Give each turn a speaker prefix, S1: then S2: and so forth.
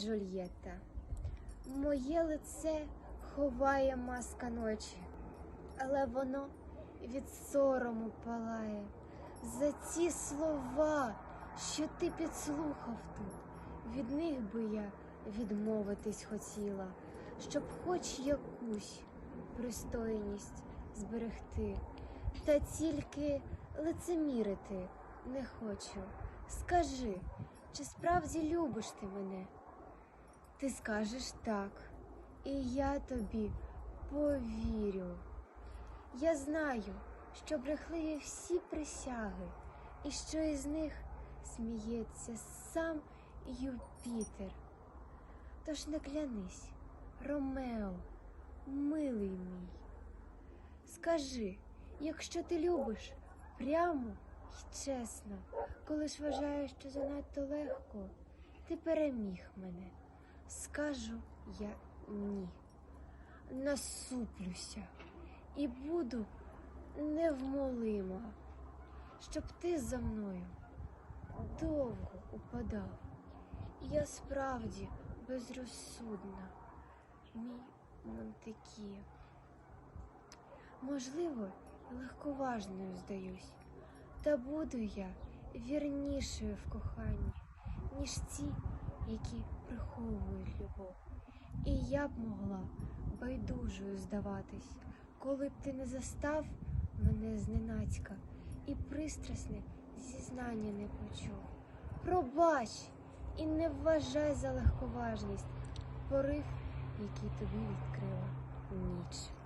S1: Джульєтта. Моє лице ховає маска ночі, але воно від сорому палає. За ці слова, що ти підслухав тут, від них би я відмовитись хотіла, щоб хоч якусь пристойність зберегти, та тільки лицемірити не хочу. Скажи, чи справді любиш ти мене? Ти скажеш так, і я тобі повірю. Я знаю, що брехливі всі присяги, і що із них сміється сам Юпітер. Тож не клянись, Ромео, милий мій. Скажи, якщо ти любиш прямо й чесно, коли ж вважаєш, що занадто легко, ти переміг мене. Скажу я ні. Насуплюся і буду невмолима, щоб ти за мною довго упадав. Я справді безрозсудна, мій Монтекіє. Можливо, легковажною здаюсь, та буду я вірнішою в коханні, ніж ті, які приховують любов. І я б могла байдужою здаватись, коли б ти не застав мене зненацька і пристрасне зізнання не почув. Пробач і не вважай за легковажність порив, який тобі відкрила ніч.